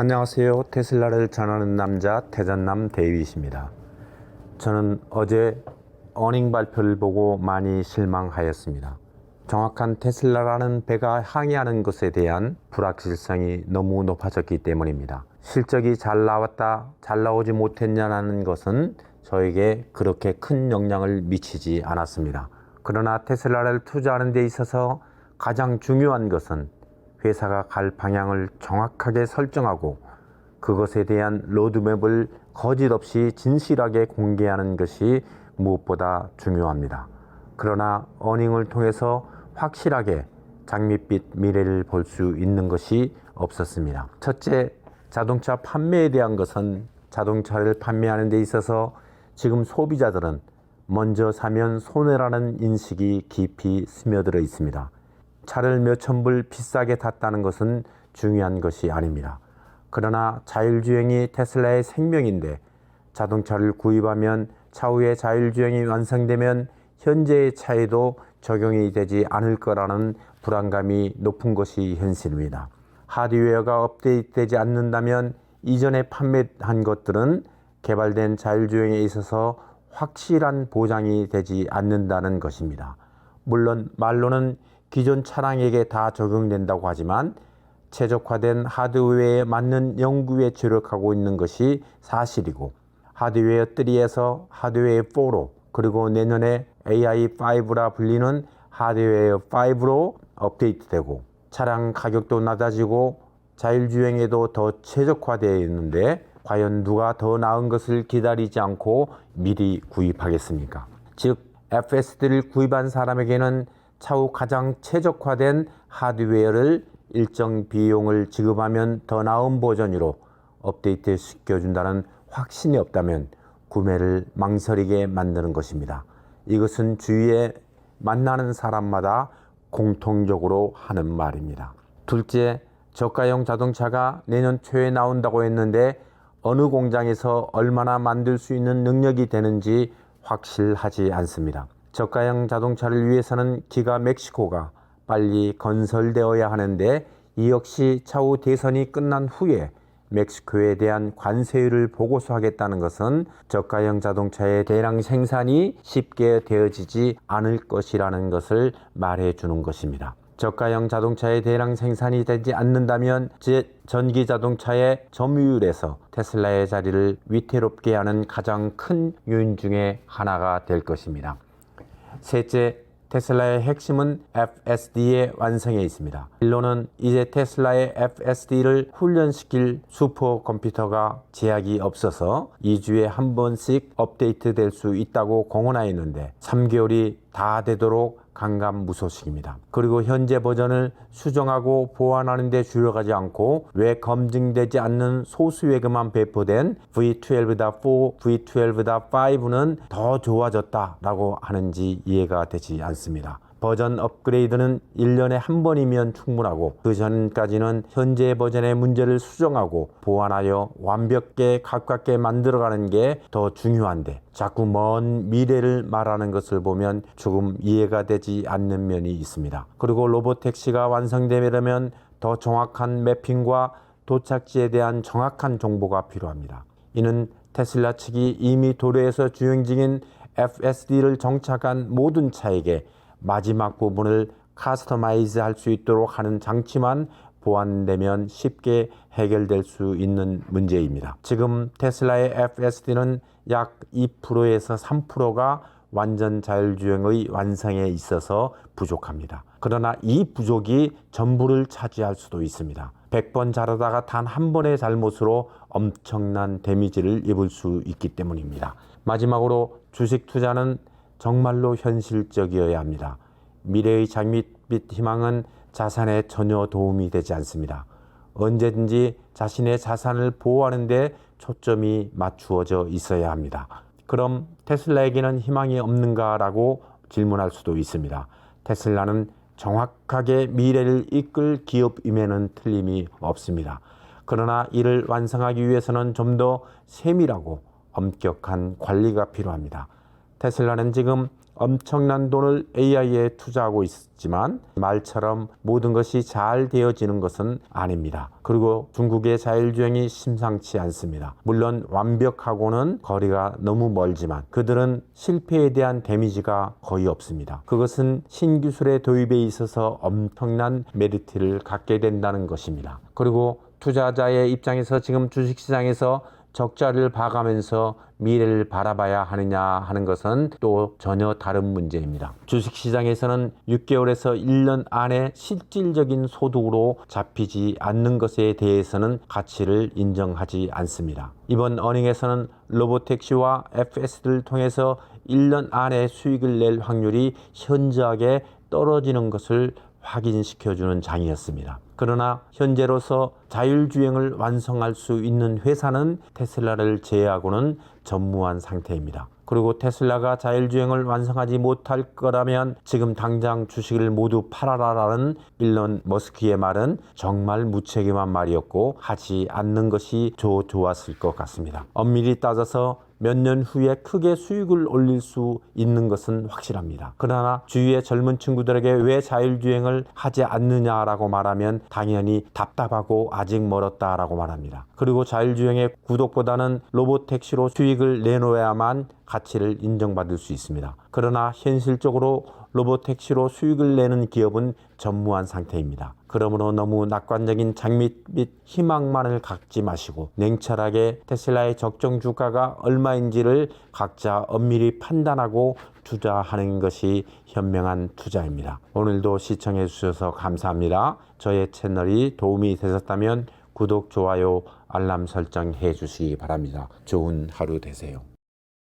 안녕하세요. 테슬라를 전하는 남자 태전남 데이빗입니다. 저는 어제 어닝 발표를 보고 많이 실망하였습니다. 정확한 테슬라라는 배가 항해하는 것에 대한 불확실성이 너무 높아졌기 때문입니다. 실적이 잘 나왔다, 잘 나오지 못했냐는 것은 저에게 그렇게 큰 영향을 미치지 않았습니다. 그러나 테슬라를 투자하는 데 있어서 가장 중요한 것은 회사가 갈 방향을 정확하게 설정하고 그것에 대한 로드맵을 거짓 없이 진실하게 공개하는 것이 무엇보다 중요합니다. 그러나 어닝을 통해서 확실하게 장밋빛 미래를 볼 수 있는 것이 없었습니다. 첫째, 자동차 판매에 대한 것은 자동차를 판매하는 데 있어서 지금 소비자들은 먼저 사면 손해라는 인식이 깊이 스며들어 있습니다. 차를 몇천 불 비싸게 탔다는 것은 중요한 것이 아닙니다. 그러나 자율주행이 테슬라의 생명인데 자동차를 구입하면 차후에 자율주행이 완성되면 현재의 차에도 적용이 되지 않을 거라는 불안감이 높은 것이 현실입니다. 하드웨어가 업데이트되지 않는다면 이전에 판매한 것들은 개발된 자율주행에 있어서 확실한 보장이 되지 않는다는 것입니다. 물론 말로는 기존 차량에게 다 적용된다고 하지만 최적화된 하드웨어에 맞는 연구에 주력하고 있는 것이 사실이고 하드웨어 3에서 하드웨어 4로 그리고 내년에 AI5라 불리는 하드웨어 5로 업데이트되고 차량 가격도 낮아지고 자율주행에도 더 최적화되어 있는데 과연 누가 더 나은 것을 기다리지 않고 미리 구입하겠습니까? 즉 FSD를 구입한 사람에게는 차후 가장 최적화된 하드웨어를 일정 비용을 지급하면 더 나은 버전으로 업데이트 시켜준다는 확신이 없다면 구매를 망설이게 만드는 것입니다. 이것은 주위에 만나는 사람마다 공통적으로 하는 말입니다. 둘째, 저가형 자동차가 내년 초에 나온다고 했는데 어느 공장에서 얼마나 만들 수 있는 능력이 되는지 확실하지 않습니다. 저가형 자동차를 위해서는 기가 멕시코가 빨리 건설되어야 하는데 이 역시 차후 대선이 끝난 후에 멕시코에 대한 관세율을 보고서하겠다는 것은 저가형 자동차의 대량 생산이 쉽게 되어지지 않을 것이라는 것을 말해 주는 것입니다. 저가형 자동차의 대량 생산이 되지 않는다면 제 전기 자동차의 점유율에서 테슬라의 자리를 위태롭게 하는 가장 큰 요인 중에 하나가 될 것입니다. 셋째, 테슬라의 핵심은 FSD의 완성에 있습니다. 일로는 이제 테슬라의 FSD를 훈련시킬 슈퍼 컴퓨터가 제약이 없어서 2주에 한 번씩 업데이트 될 수 있다고 공언하였는데 3개월이 다 되도록 강감무소식입니다. 그리고 현재 버전을 수정하고 보완하는 데 주력하지 않고 왜 검증되지 않는 소수에게만 배포된 V12-4, V12-5는 더 좋아졌다라고 하는지 이해가 되지 않습니다. 버전 업그레이드는 1년에 한 번이면 충분하고 그 전까지는 현재 버전의 문제를 수정하고 보완하여 완벽에 가깝게 만들어가는 게 더 중요한데 자꾸 먼 미래를 말하는 것을 보면 조금 이해가 되지 않는 면이 있습니다. 그리고 로보택시가 완성되려면 더 정확한 매핑과 도착지에 대한 정확한 정보가 필요합니다. 이는 테슬라 측이 이미 도로에서 주행 중인 FSD를 정착한 모든 차에게 마지막 부분을 카스터마이즈 할 수 있도록 하는 장치만 보완되면 쉽게 해결될 수 있는 문제입니다. 지금 테슬라의 FSD는 약 2%에서 3%가 완전 자율주행의 완성에 있어서 부족합니다. 그러나 이 부족이 전부를 차지할 수도 있습니다. 100번 자르다가 단 한 번의 잘못으로 엄청난 데미지를 입을 수 있기 때문입니다. 마지막으로 주식 투자는 정말로 현실적이어야 합니다. 미래의 장밋빛 희망은 자산에 전혀 도움이 되지 않습니다. 언제든지 자신의 자산을 보호하는 데 초점이 맞추어져 있어야 합니다. 그럼 테슬라에게는 희망이 없는가라고 질문할 수도 있습니다. 테슬라는 정확하게 미래를 이끌 기업임에는 틀림이 없습니다. 그러나 이를 완성하기 위해서는 좀 더 세밀하고 엄격한 관리가 필요합니다. 테슬라는 지금 엄청난 돈을 AI에 투자하고 있지만 말처럼 모든 것이 잘 되어지는 것은 아닙니다. 그리고 중국의 자율주행이 심상치 않습니다. 물론 완벽하고는 거리가 너무 멀지만 그들은 실패에 대한 데미지가 거의 없습니다. 그것은 신기술의 도입에 있어서 엄청난 메리트를 갖게 된다는 것입니다. 그리고 투자자의 입장에서 지금 주식시장에서 적자를 봐가면서 미래를 바라봐야 하느냐 하는 것은 또 전혀 다른 문제입니다. 주식시장에서는 6개월에서 1년 안에 실질적인 소득으로 잡히지 않는 것에 대해서는 가치를 인정하지 않습니다. 이번 어닝에서는 로보택시와 FS를 통해서 1년 안에 수익을 낼 확률이 현저하게 떨어지는 것을 확인시켜주는 장이었습니다. 그러나 현재로서 자율주행을 완성할 수 있는 회사는 테슬라를 제외하고는 전무한 상태입니다. 그리고 테슬라가 자율주행을 완성하지 못할 거라면 지금 당장 주식을 모두 팔아라라는 일론 머스크의 말은 정말 무책임한 말이었고 하지 않는 것이 더 좋았을 것 같습니다. 엄밀히 따져서 몇년 후에 크게 수익을 올릴 수 있는 것은 확실합니다. 그러나 주위의 젊은 친구들에게 왜 자율주행을 하지 않느냐라고 말하면 당연히 답답하고 아직 멀었다라고 말합니다. 그리고 자율주행의 구독보다는 로봇 택시로 수익을 내놓아야만 가치를 인정받을 수 있습니다. 그러나 현실적으로 로봇 택시로 수익을 내는 기업은 전무한 상태입니다. 그러므로 너무 낙관적인 장밋 및 희망만을 갖지 마시고 냉철하게 테슬라의 적정 주가가 얼마인지를 각자 엄밀히 판단하고 투자하는 것이 현명한 투자입니다. 오늘도 시청해 주셔서 감사합니다. 저의 채널이 도움이 되셨다면 구독, 좋아요, 알람 설정 해 주시기 바랍니다. 좋은 하루 되세요.